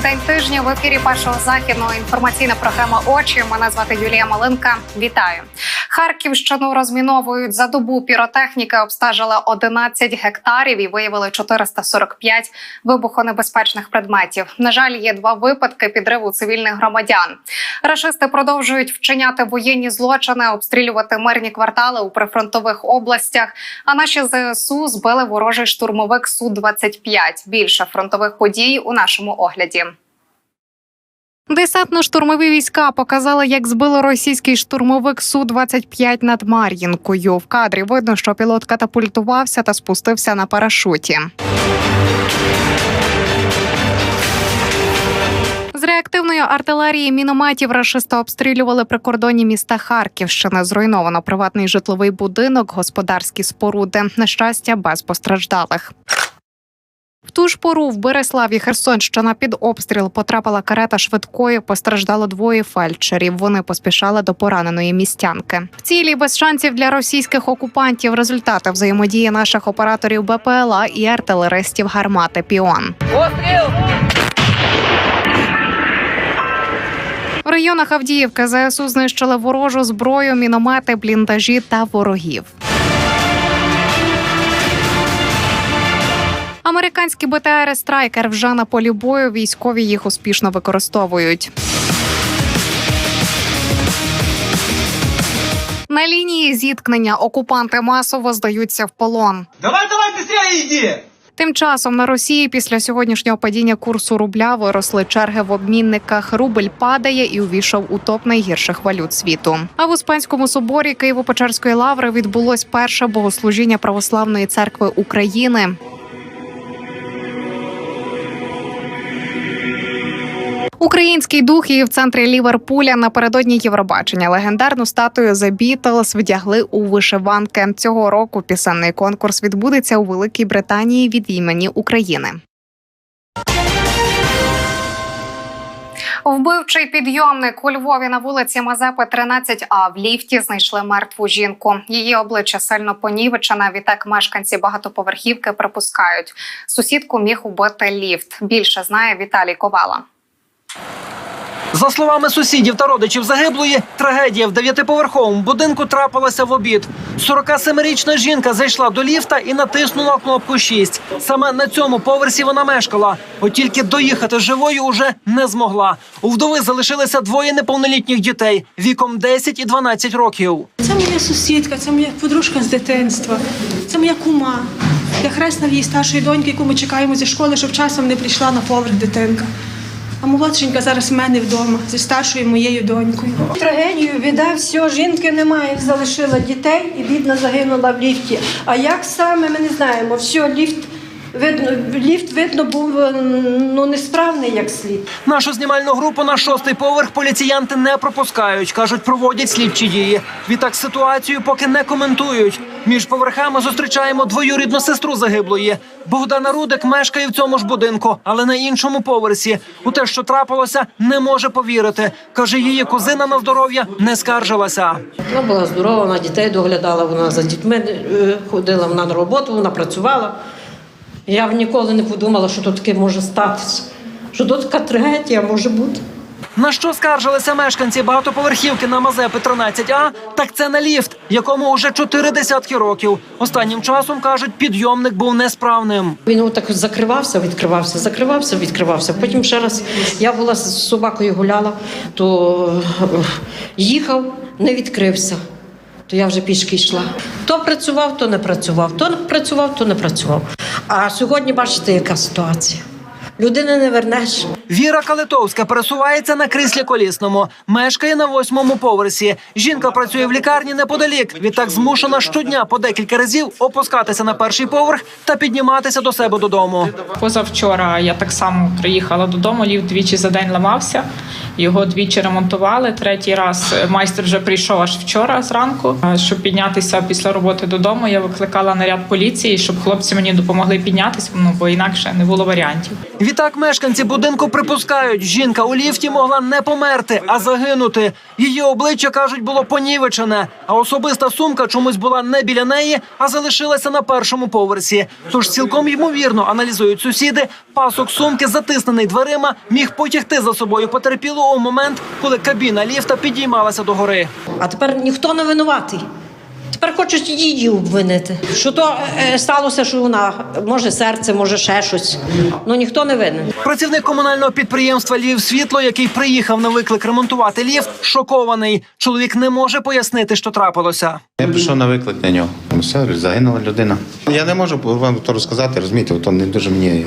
Останній день тижня в ефірі першого західного інформаційна програма Очі. Мене звати Юлія Малинка. Вітаю. Харківщину розміновують за добу. Піротехніки обстежила 11 гектарів і виявили 445 вибухонебезпечних предметів. На жаль, є два випадки підриву цивільних громадян. Рашисти продовжують вчиняти воєнні злочини, обстрілювати мирні квартали у прифронтових областях. А наші ЗСУ збили ворожий штурмовик су 25 Більше фронтових подій у нашому огляді. Десантно-штурмові війська показали, як збило російський штурмовик су 25 над Мар'їнкою. В кадрі видно, що пілот катапультувався та спустився на парашуті. З реактивної артилерії мінометів рашисти обстрілювали прикордонні міста Харківщини. Зруйновано приватний житловий будинок, господарські споруди. На щастя, без постраждалих. В ту ж пору в Береславі Херсонщина під обстріл потрапила карета швидкої. Постраждало двоє фельдшерів. Вони поспішали до пораненої містянки. В цілі без шансів для російських окупантів. Результати взаємодії наших операторів БПЛА і артилеристів гармати Піон. В районах Авдіївки ЗСУ знищили ворожу зброю, міномети, бліндажі та ворогів. Американські БТР Страйкер вже на полі бою. Військові їх успішно використовують. На лінії зіткнення окупанти масово здаються в полон. Давай, давай, быстрее иди! Тим часом на Росії після сьогоднішнього падіння курсу рубля виросли черги в обмінниках. Рубль падає і увійшов у топ найгірших валют світу. А в Успенському соборі Києво-Печерської лаври відбулось перше богослужіння православної церкви України. Український дух і в центрі Ліверпуля напередодні Євробачення легендарну статую The Beatles вдягли у вишиванки. Цього року пісенний конкурс відбудеться у Великій Британії від імені України. Вбивчий підйомник у Львові на вулиці Мазепи 13А в ліфті знайшли мертву жінку. Її обличчя сильно понівечене. Відтак мешканці багатоповерхівки припускають. Сусідку міг убити ліфт. Більше знає Віталій Ковала. За словами сусідів та родичів загиблої, трагедія в дев'ятиповерховому будинку трапилася в обід. 47-річна жінка зайшла до ліфта і натиснула кнопку 6. Саме на цьому поверсі вона мешкала. От тільки доїхати живою уже не змогла. У вдови залишилися двоє неповнолітніх дітей віком 10 і 12 років. Це моя сусідка, це моя подружка з дитинства, це моя кума. Я хресна в її старшої доньки, яку ми чекаємо зі школи, щоб часом не прийшла на поверх дитинка. А молодшенька зараз в мене вдома зі старшою моєю донькою. Трагедію, біда, все, жінки немає, залишила дітей і бідна загинула в ліфті. А як саме, ми не знаємо. Все, ліфт видно, ліфт видно був е, ну, несправний як слід. Нашу знімальну групу на шостий поверх поліціянти не пропускають. кажуть, проводять слідчі дії. Відтак ситуацію поки не коментують. Між поверхами зустрічаємо двоюрідну сестру загиблої. Богдана Рудик мешкає в цьому ж будинку, але на іншому поверсі. У те, що трапилося, не може повірити. каже, її кузина на здоров'я не скаржилася. Вона була здорова, вона дітей доглядала, вона за дітьми е, ходила, вона на роботу, вона працювала. Я б ніколи не подумала, що тут таке може статися, що тут така трагедія може бути. На що скаржилися мешканці багатоповерхівки на Мазепи 13А? Так це на ліфт, якому уже чотири десятки років. Останнім часом кажуть, підйомник був несправним. Він отак закривався, відкривався, закривався, відкривався. Потім ще раз я була з собакою гуляла, то е, їхав, не відкрився. То я вже пішки йшла. То працював, то не працював, то працював, то не працював. А сьогодні бачите, яка ситуація. Людини не вернеш. Віра Калитовська пересувається на кріслі колісному, мешкає на восьмому поверсі. Жінка працює в лікарні неподалік. Відтак змушена щодня по декілька разів опускатися на перший поверх та підніматися до себе додому. Позавчора я так само приїхала додому, ліфт двічі за день ламався. Його двічі ремонтували. Третій раз майстер вже прийшов аж вчора зранку. Щоб піднятися після роботи додому, я викликала наряд поліції, щоб хлопці мені допомогли піднятися, ну бо інакше не було варіантів. Відтак мешканці будинку припускають, жінка у ліфті могла не померти, а загинути. Її обличчя кажуть було понівечене, а особиста сумка чомусь була не біля неї, а залишилася на першому поверсі. Тож цілком ймовірно аналізують сусіди. Пасок сумки, затиснений дверима, міг потягти за собою потерпілу у момент, коли кабіна ліфта підіймалася до гори. А тепер ніхто не винуватий. Тепер хочуть її обвинити. Що то е, сталося, що вона може серце, може ще щось. Ну ніхто не винен. Працівник комунального підприємства Львів Світло, який приїхав на виклик ремонтувати ліфт, шокований. Чоловік не може пояснити, що трапилося. Я пішов на виклик на нього. Ну, Все, загинула людина. Я не можу вам то розказати, розумієте, то не дуже мені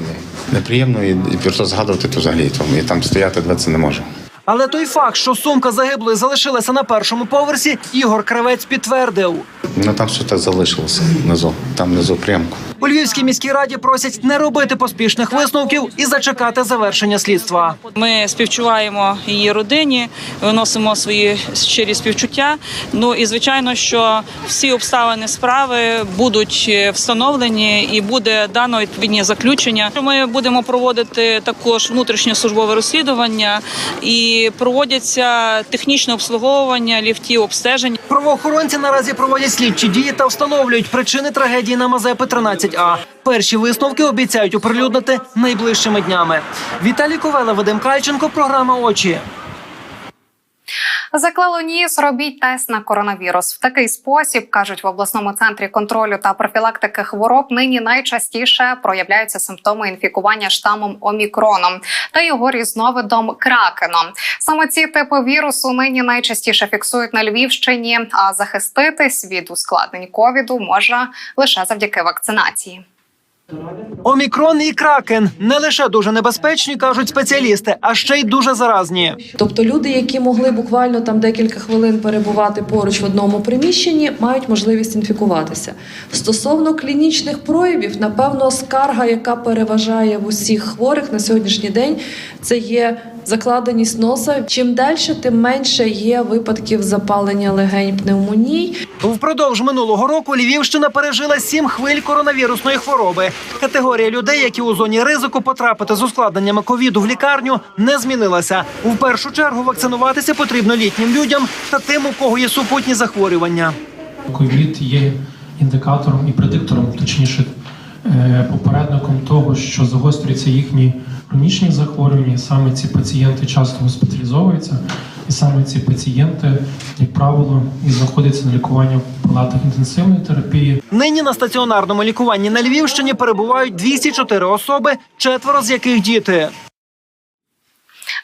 неприємно і, і просто згадувати то взагалі. Тому я там стояти дивитися не можу. Але той факт, що сумка загиблої залишилася на першому поверсі, Ігор Кравець підтвердив. Ну там все так залишилося внизу, там внизу прямку. У Львівській міській раді просять не робити поспішних висновків і зачекати завершення слідства. Ми співчуваємо її родині, виносимо свої щирі співчуття. Ну і звичайно, що всі обставини справи будуть е, встановлені і буде дано відповідні заключення. Ми будемо проводити також внутрішнє службове розслідування і проводяться технічне обслуговування ліфтів, обстеження. Правоохоронці наразі проводять слідчі дії та встановлюють причини трагедії на Мазепи 13А. Перші висновки обіцяють оприлюднити найближчими днями. Віталій Ковела, Вадим Кальченко, програма Очі. Заклало ніс, робіть тест на коронавірус. В такий спосіб кажуть в обласному центрі контролю та профілактики хвороб. Нині найчастіше проявляються симптоми інфікування штамом омікроном та його різновидом кракеном. Саме ці типи вірусу нині найчастіше фіксують на Львівщині. А захиститись від ускладнень ковіду можна лише завдяки вакцинації. Омікрон і кракен не лише дуже небезпечні, кажуть спеціалісти, а ще й дуже заразні. Тобто люди, які могли буквально там декілька хвилин перебувати поруч в одному приміщенні, мають можливість інфікуватися. Стосовно клінічних проявів, напевно, скарга, яка переважає в усіх хворих на сьогоднішній день, це є закладеність носа. Чим далі, тим менше є випадків запалення легень пневмоній. Впродовж минулого року Львівщина пережила сім хвиль коронавірусної хвороби. Категорія людей, які у зоні ризику потрапити з ускладненнями ковіду в лікарню, не змінилася. У першу чергу вакцинуватися потрібно літнім людям та тим, у кого є супутні захворювання. Ковід є індикатором і предиктором, точніше, е, попередником того, що загострюються їхні хронічні захворювання. Саме ці пацієнти часто госпіталізовуються, і саме ці пацієнти, як правило, і знаходяться на лікуванні в палатах інтенсивної терапії. Нині на стаціонарному лікуванні на Львівщині перебувають 204 особи, четверо з яких діти.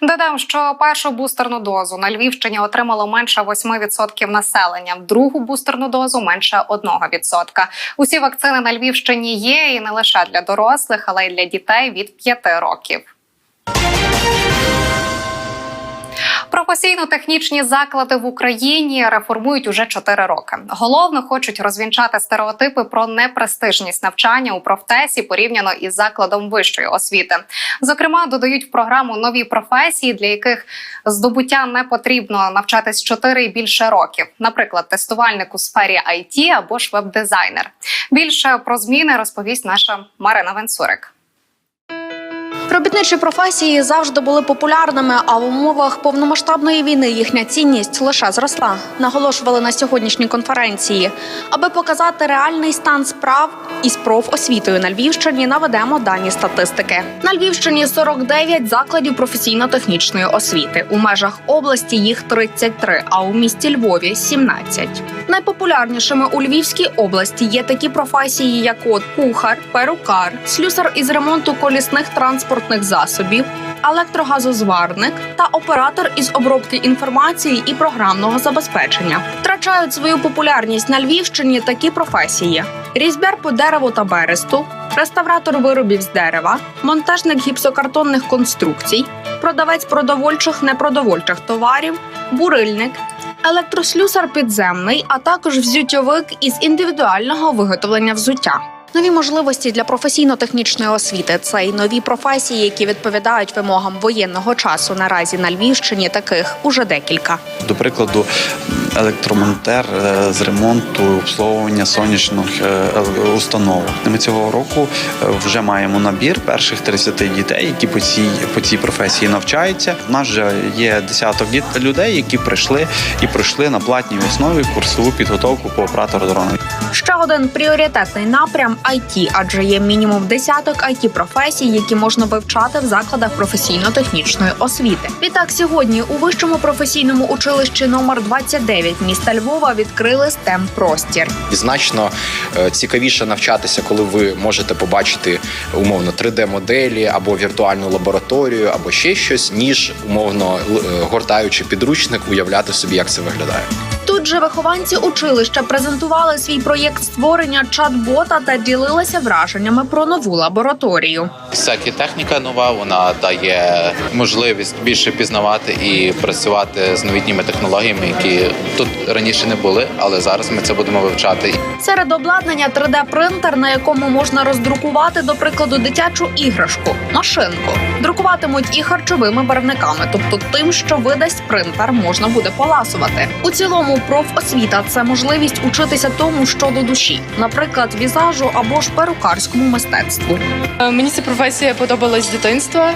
Додам, що першу бустерну дозу на Львівщині отримало менше 8% населення, другу бустерну дозу менше 1%. Усі вакцини на Львівщині є і не лише для дорослих, але й для дітей від 5 років. Професійно-технічні заклади в Україні реформують уже 4 роки. Головно хочуть розвінчати стереотипи про непрестижність навчання у профтесі порівняно із закладом вищої освіти. Зокрема, додають в програму нові професії, для яких здобуття не потрібно навчатись 4 і більше років, наприклад, тестувальник у сфері IT або ж веб-дизайнер. Більше про зміни розповість наша Марина Венцурик. Робітничі професії завжди були популярними, а в умовах повномасштабної війни їхня цінність лише зросла. Наголошували на сьогоднішній конференції. Аби показати реальний стан справ із профосвітою на Львівщині, наведемо дані статистики. На Львівщині 49 закладів професійно-технічної освіти. У межах області їх 33, а у місті Львові 17. Найпопулярнішими у Львівській області є такі професії, як от кухар, перукар, слюсар із ремонту колісних транспортних засобів, електрогазозварник та оператор із обробки інформації і програмного забезпечення. Втрачають свою популярність на Львівщині такі професії: різьбяр по дереву та бересту, реставратор виробів з дерева, монтажник гіпсокартонних конструкцій, продавець продовольчих непродовольчих товарів, бурильник, електрослюсар підземний, а також взуттєвик із індивідуального виготовлення взуття. Нові можливості для професійно-технічної освіти це й нові професії, які відповідають вимогам воєнного часу. Наразі на Львівщині таких уже декілька. До прикладу, електромонтер е, з ремонту обслуговування сонячних е, ел- установок. Ми цього року е, вже маємо набір перших 30 дітей, які по цій по цій професії навчаються. У нас вже є десяток людей, які прийшли і пройшли на платній основі курсову підготовку по оператору дронів. Ще один пріоритетний напрям IT, адже є мінімум десяток it професій, які можна вивчати в закладах професійно-технічної освіти. Відтак, сьогодні у вищому професійному училищі номер 29 міста Львова відкрили stem простір. Значно е, цікавіше навчатися, коли ви можете побачити умовно 3D-моделі або віртуальну лабораторію, або ще щось, ніж умовно е, гортаючи підручник, уявляти собі, як це виглядає. Тут же вихованці училища презентували свій проєкт створення чат-бота та ділилися враженнями про нову лабораторію. Всякі техніка нова, вона дає можливість більше пізнавати і працювати з новітніми технологіями, які тут раніше не були, але зараз ми це будемо вивчати. Серед обладнання 3D-принтер, на якому можна роздрукувати, до прикладу, дитячу іграшку, машинку. Друкуватимуть і харчовими барвниками, тобто тим, що видасть принтер, можна буде поласувати. У цілому, профосвіта це можливість учитися тому, що до душі, наприклад, візажу або ж перукарському мистецтву. Е, Мені ця професія подобалась з дитинства.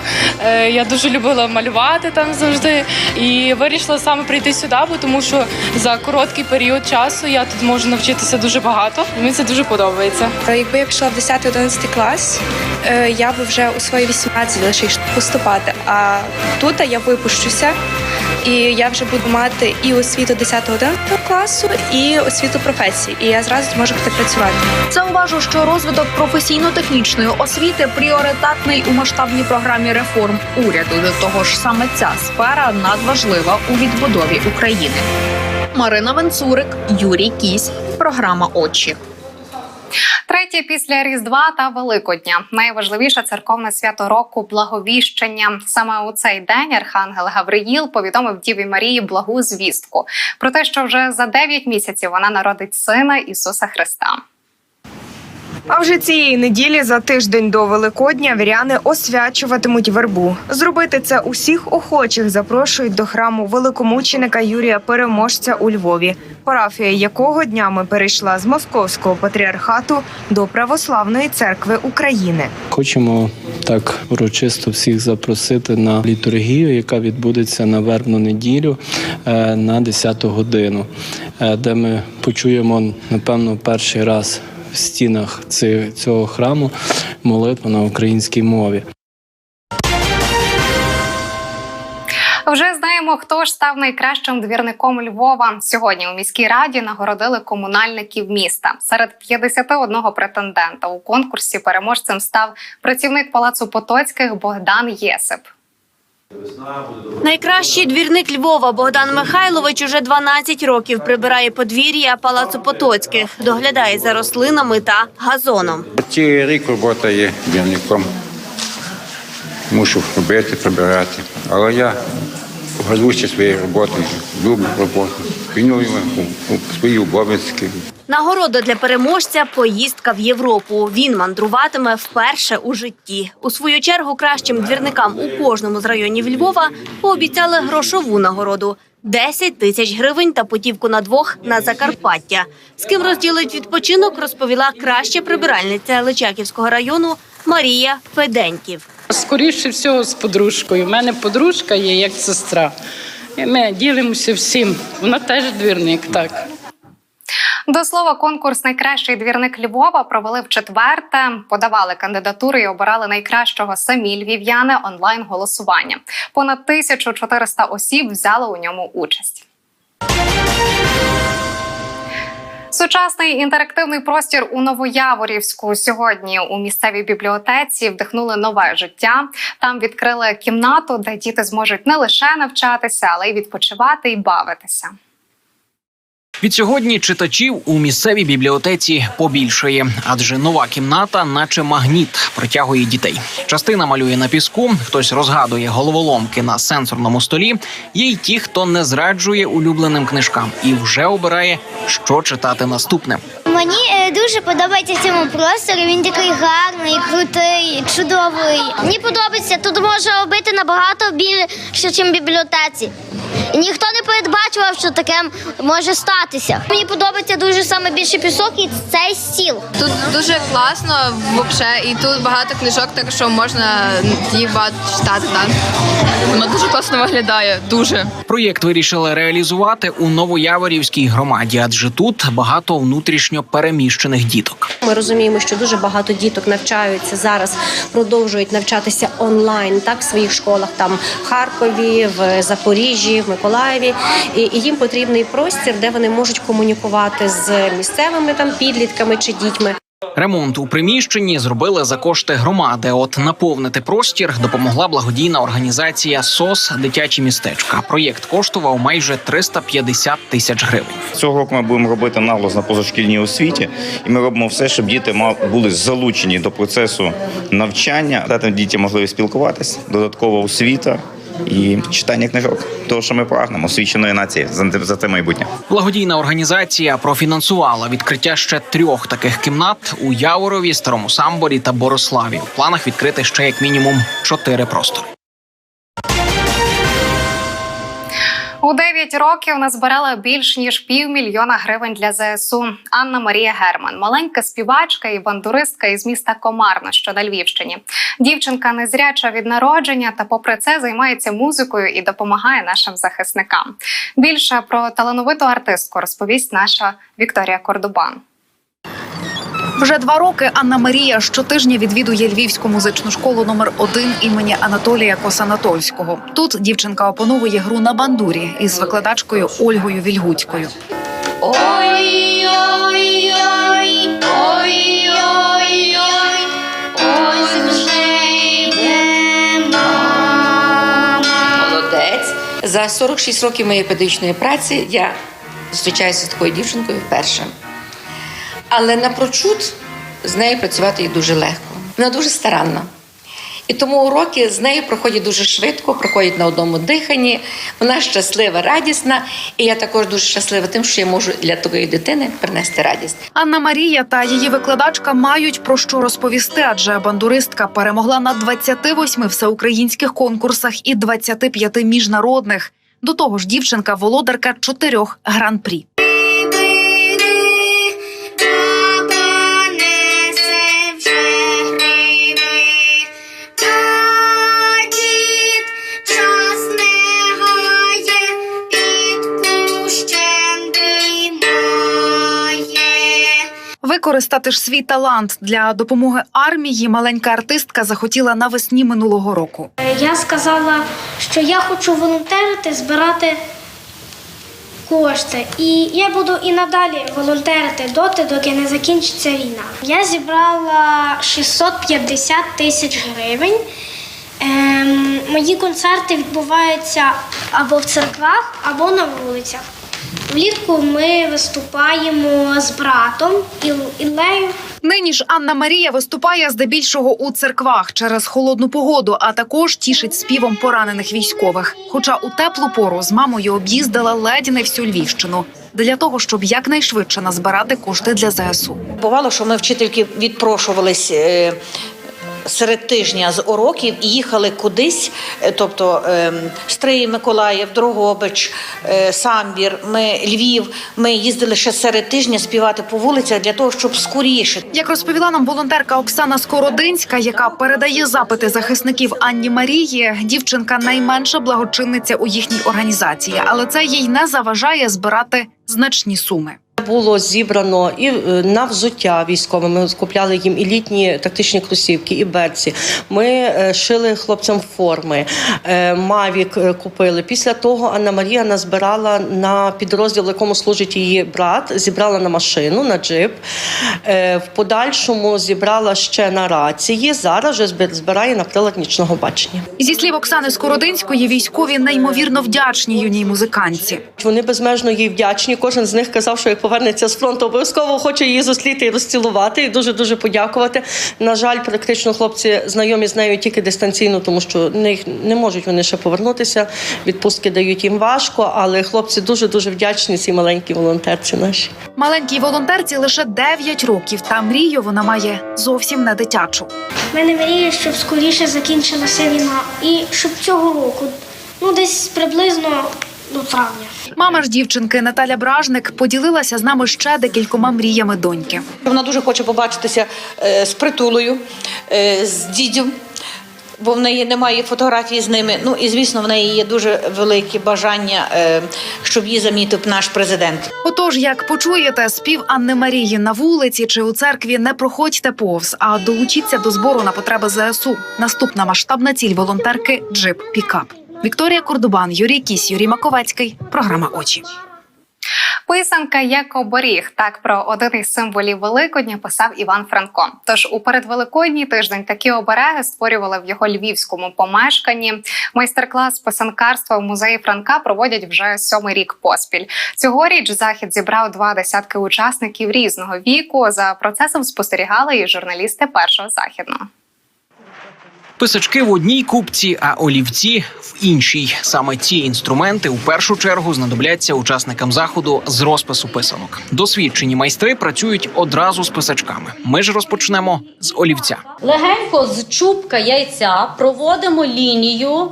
Е, Я дуже любила малювати там завжди. І вирішила саме прийти сюди, бо тому що за короткий період часу я тут можу навчитися дуже багато. Мені це дуже подобається. Якби я пішла в 10-11 клас, е, я би вже у свої 18 лише йшла поступати. А тут я випущуся, і я вже буду мати і освіту 10-11 класу, і освіту професії. І я зразу зможу піти працювати. Зауважу, що розвиток професійно-технічної освіти пріоритетний у масштабній програмі реформ уряду. До того ж, саме ця сфера надважлива у відбудові України. Марина Венцурик, Юрій Кісь, програма Очі. Третє після Різдва та Великодня найважливіше церковне свято року благовіщення. Саме у цей день Архангел Гавриїл повідомив Діві Марії благу звістку про те, що вже за 9 місяців вона народить сина Ісуса Христа. А вже цієї неділі за тиждень до Великодня віряни освячуватимуть вербу. Зробити це усіх охочих запрошують до храму великомученика Юрія Переможця у Львові, парафія якого днями перейшла з московського патріархату до православної церкви України. Хочемо так урочисто всіх запросити на літургію, яка відбудеться на вербну неділю е, на 10 годину, е, де ми почуємо напевно перший раз в стінах цього храму молитву на українській мові. Вже знаємо, хто ж став найкращим двірником Львова. Сьогодні у міській раді нагородили комунальників міста. Серед 51 претендента у конкурсі переможцем став працівник палацу Потоцьких Богдан Єсип. Найкращий двірник Львова Богдан Михайлович уже 12 років прибирає подвір'я палацу Потоцьких, доглядає за рослинами та газоном. Цілий рік робота є двірником. Мушу робити, прибирати. Але я горжуся своєю роботою, люблю роботу, виконую свої обов'язки. Нагорода для переможця поїздка в Європу. Він мандруватиме вперше у житті. У свою чергу кращим двірникам у кожному з районів Львова пообіцяли грошову нагороду. 10 тисяч гривень та путівку на двох на Закарпаття. З ким розділить відпочинок, розповіла краща прибиральниця Личаківського району Марія Феденьків. Скоріше всього з подружкою. У мене подружка є як сестра. Ми ділимося всім. Вона теж двірник, так. До слова, конкурс Найкращий двірник Львова провели в четверте. Подавали кандидатури і обирали найкращого самі львів'яни онлайн голосування. Понад 1400 осіб взяли у ньому участь. Сучасний інтерактивний простір у Новояворівську сьогодні у місцевій бібліотеці вдихнули нове життя. Там відкрили кімнату, де діти зможуть не лише навчатися, але й відпочивати і бавитися. Відсьогодні читачів у місцевій бібліотеці побільшає, адже нова кімната, наче магніт, притягує дітей. Частина малює на піску, хтось розгадує головоломки на сенсорному столі. Є й ті, хто не зраджує улюбленим книжкам і вже обирає, що читати наступне. Мені е, дуже подобається цьому просторі. Він такий гарний, крутий, чудовий. Мені подобається, тут можна робити набагато більше, ніж в бібліотеці. І ніхто не передбачував, що таке може статися. Мені подобається дуже саме більше пісок і цей стіл. Тут дуже класно, взагалі, і тут багато книжок, так що можна їх багато читати. Так. Воно дуже класно виглядає. Дуже. Проєкт вирішили реалізувати у Новояворівській громаді, адже тут багато внутрішньо переміщених діток. Ми розуміємо, що дуже багато діток навчаються зараз, продовжують навчатися онлайн, так в своїх школах там в Харкові, в Запоріжжі, в Миколаєві. І, їм потрібний простір, де вони можуть комунікувати з місцевими там підлітками чи дітьми. Ремонт у приміщенні зробили за кошти громади. От наповнити простір допомогла благодійна організація СОС Дитячі містечка. Проєкт коштував майже 350 тисяч гривень. Цього року ми будемо робити наголос на позашкільній освіті, і ми робимо все, щоб діти були залучені до процесу навчання, дати дітям можливість спілкуватись, додаткова освіта і читання книжок. Того, що ми прагнемо освіченої нації за, те майбутнє. Благодійна організація профінансувала відкриття ще трьох таких кімнат у Яворові, Старому Самборі та Бориславі. У планах відкрити ще як мінімум чотири простори. У 9 років назбирала більш ніж півмільйона гривень для ЗСУ. Анна Марія Герман, маленька співачка і бандуристка із міста Комарно, що на Львівщині. Дівчинка незряча від народження, та попри це займається музикою і допомагає нашим захисникам. Більше про талановиту артистку розповість наша Вікторія Кордубан. Вже два роки Анна Марія щотижня відвідує Львівську музичну школу номер 1 імені Анатолія Косанатольського. Тут дівчинка опановує гру на бандурі із викладачкою Ольгою Вільгуцькою. За 46 років моєї педагогічної праці я зустрічаюся з такою дівчинкою вперше. Але напрочуд з нею працювати є дуже легко. Вона дуже старанна. І тому уроки з нею проходять дуже швидко, проходять на одному диханні. Вона щаслива, радісна. І я також дуже щаслива тим, що я можу для такої дитини принести радість. Анна Марія та її викладачка мають про що розповісти, адже бандуристка перемогла на 28 всеукраїнських конкурсах і 25 міжнародних. До того ж, дівчинка володарка чотирьох гран-прі. Використати ж свій талант для допомоги армії маленька артистка захотіла навесні минулого року. Я сказала, що я хочу волонтерити, збирати кошти. І я буду і надалі волонтерити доти, доки не закінчиться війна. Я зібрала 650 тисяч гривень. Ем, мої концерти відбуваються або в церквах, або на вулицях. Влітку ми виступаємо з братом Іл- Іллею. Нині ж Анна Марія виступає здебільшого у церквах через холодну погоду, а також тішить співом поранених військових. Хоча у теплу пору з мамою об'їздила ледь не всю Львівщину для того, щоб якнайшвидше назбирати кошти для ЗСУ. Бувало, що ми вчительки відпрошувались е, серед тижня з уроків і їхали кудись, е, тобто е, Стрий, Миколаїв, Дрогобич, е, Самбір, ми Львів. Ми їздили ще серед тижня співати по вулицях для того, щоб скоріше. Як розповіла нам волонтерка Оксана Скородинська, яка передає запити захисників Анні Марії, дівчинка найменша благочинниця у їхній організації, але це їй не заважає збирати значні суми. Було зібрано і е, на взуття військове. Ми купляли їм і літні тактичні кросівки, і берці. Ми е, шили хлопцям форми, е, мавік купили. Після того Анна Марія назбирала на підрозділ, в якому служить її брат, зібрала на машину, на джип. В подальшому зібрала ще на рації. Зараз вже збирає на прилад нічного бачення. Зі слів Оксани Скородинської, військові неймовірно вдячні юній музиканці. Вони безмежно їй вдячні. Кожен з них казав, що як повернеться з фронту, обов'язково хочу її зустріти і розцілувати. І дуже дуже подякувати. На жаль, практично хлопці знайомі з нею тільки дистанційно, тому що не, не можуть вони ще повернутися. Відпустки дають їм важко, але хлопці дуже дуже вдячні цій маленькій волонтерці нашій. Маленькій волонтерці лише 9 років, та мрію вона має зовсім не дитячу. В мене мрія, щоб скоріше закінчилася війна. І щоб цього року, ну десь приблизно до травня. Мама ж дівчинки Наталя Бражник поділилася з нами ще декількома мріями доньки. Вона дуже хоче побачитися е, з притулою, е, з дідьом, бо в неї немає фотографії з ними. Ну і звісно, в неї є дуже велике бажання, е, щоб її замітив наш президент. Отож, як почуєте спів Анни Марії на вулиці чи у церкві, не проходьте повз, а долучіться до збору на потреби ЗСУ. Наступна масштабна ціль волонтерки джип Пікап. Вікторія Кордубан, Юрій Кісь, Юрій Маковецький. Програма Очі. Писанка як оберіг. Так про один із символів Великодня писав Іван Франко. Тож у передвеликодній тиждень такі обереги створювали в його львівському помешканні. Майстер-клас писанкарства в музеї Франка проводять вже сьомий рік поспіль. Цьогоріч захід зібрав два десятки учасників різного віку. За процесом спостерігали і журналісти першого західного. Писачки в одній купці, а олівці в іншій. Саме ці інструменти у першу чергу знадобляться учасникам заходу з розпису писанок. Досвідчені майстри працюють одразу з писачками. Ми ж розпочнемо з олівця. Легенько з чубка яйця проводимо лінію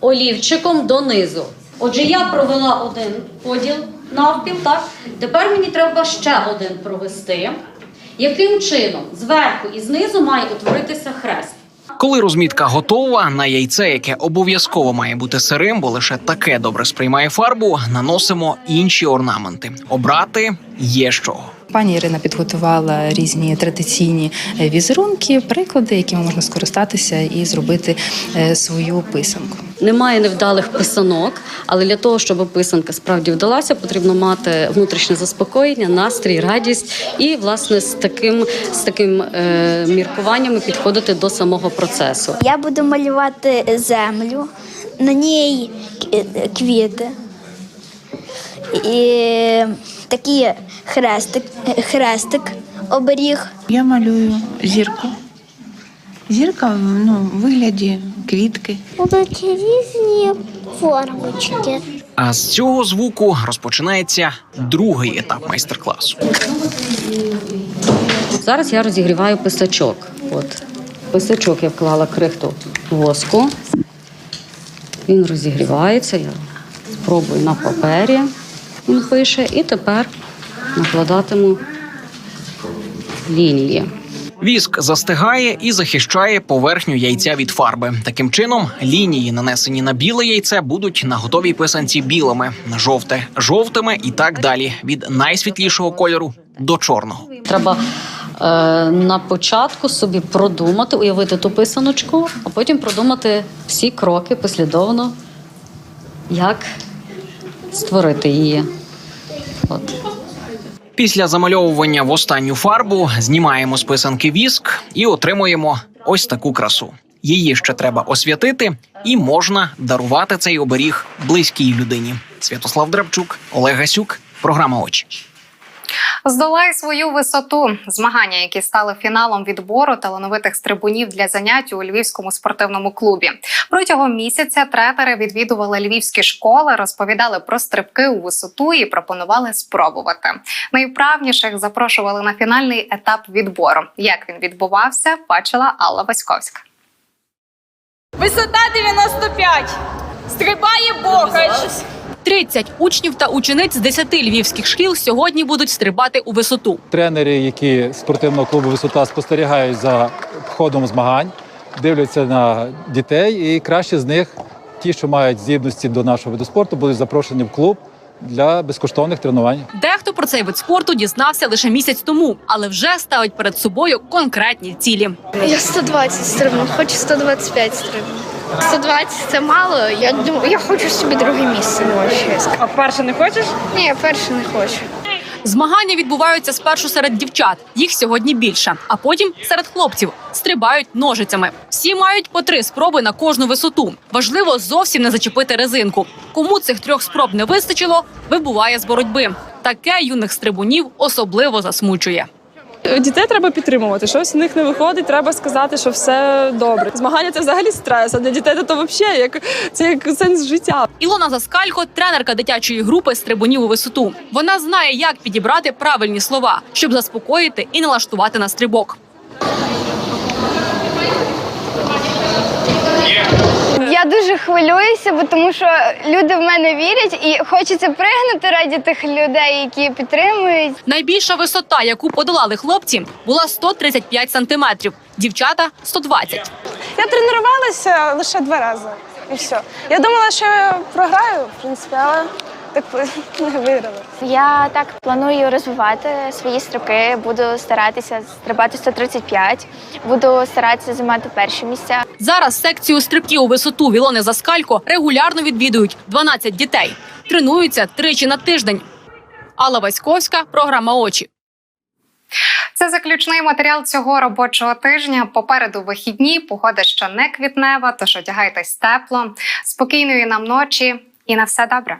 олівчиком донизу. Отже, я провела один поділ навпіл, так? Тепер мені треба ще один провести. Яким чином зверху і знизу має утворитися хрест? Коли розмітка готова, на яйце, яке обов'язково має бути сирим, бо лише таке добре сприймає фарбу, наносимо інші орнаменти. Обрати є з чого. Пані Ірина підготувала різні традиційні е, візерунки, приклади, якими можна скористатися і зробити е, свою писанку. Немає невдалих писанок, але для того, щоб писанка справді вдалася, потрібно мати внутрішнє заспокоєння, настрій, радість і власне з таким з таким е, міркуванням підходити до самого процесу. Я буду малювати землю, на ній квіти. І такий хрестик, хрестик оберіг. Я малюю зірку. Зірка ну, в вигляді квітки. Будуть різні формочки. А з цього звуку розпочинається другий етап майстер-класу. Зараз я розігріваю писачок. От писачок я вклала крихту воску. Він розігрівається. Я спробую на папері. Він пише, і тепер накладатиму лінії. Віск застигає і захищає поверхню яйця від фарби. Таким чином, лінії, нанесені на біле яйце, будуть на готовій писанці білими, на жовте жовтими і так далі, від найсвітлішого кольору до чорного. Треба е, на початку собі продумати, уявити ту писаночку, а потім продумати всі кроки послідовно, як створити її. От. Після замальовування в останню фарбу знімаємо з писанки віск і отримуємо ось таку красу. Її ще треба освятити, і можна дарувати цей оберіг близькій людині. Святослав Драбчук, Олег Гасюк, програма Очі. Здолай свою висоту. Змагання, які стали фіналом відбору талановитих стрибунів для занять у львівському спортивному клубі. Протягом місяця тренери відвідували львівські школи, розповідали про стрибки у висоту і пропонували спробувати. Найвправніших запрошували на фінальний етап відбору. Як він відбувався, бачила Алла Васьковська. Висота 95. Стрибає Бохач. 30 учнів та учениць з 10 львівських шкіл сьогодні будуть стрибати у висоту. Тренери, які спортивного клубу Висота спостерігають за ходом змагань, дивляться на дітей, і кращі з них, ті, що мають здібності до нашого виду спорту, будуть запрошені в клуб для безкоштовних тренувань. Дехто про цей вид спорту дізнався лише місяць тому, але вже ставить перед собою конкретні цілі. Я 120 стрибну, хочу 125 стрибну. 120 це мало. Я думаю, я хочу собі друге місце. А перше не хочеш? Ні, я перше не хочу. Змагання відбуваються спершу серед дівчат, їх сьогодні більше, а потім серед хлопців стрибають ножицями. Всі мають по три спроби на кожну висоту. Важливо зовсім не зачепити резинку. Кому цих трьох спроб не вистачило, вибуває з боротьби. Таке юних стрибунів особливо засмучує. Дітей треба підтримувати. Щось в них не виходить, треба сказати, що все добре. Змагання це взагалі стрес, а для дітей то взагалі як це як сенс життя. Ілона Заскалько, тренерка дитячої групи стрибунів у висоту. Вона знає, як підібрати правильні слова, щоб заспокоїти і налаштувати на стрибок. Я дуже хвилююся, бо тому що люди в мене вірять і хочеться пригнути раді тих людей, які підтримують. Найбільша висота, яку подолали хлопці, була 135 сантиметрів. Дівчата 120. Я тренувалася лише два рази і все. Я думала, що я програю, в принципі, але так не виграла. Я так планую розвивати свої стрибки. Буду старатися стрибати 135, буду старатися займати перші місця. Зараз секцію стрибків у висоту Вілони Заскалько регулярно відвідують 12 дітей. Тренуються тричі на тиждень. Алла Васьковська, програма Очі. Це заключний матеріал цього робочого тижня. Попереду вихідні, погода ще не квітнева, тож одягайтесь тепло, спокійної нам ночі і на все добре.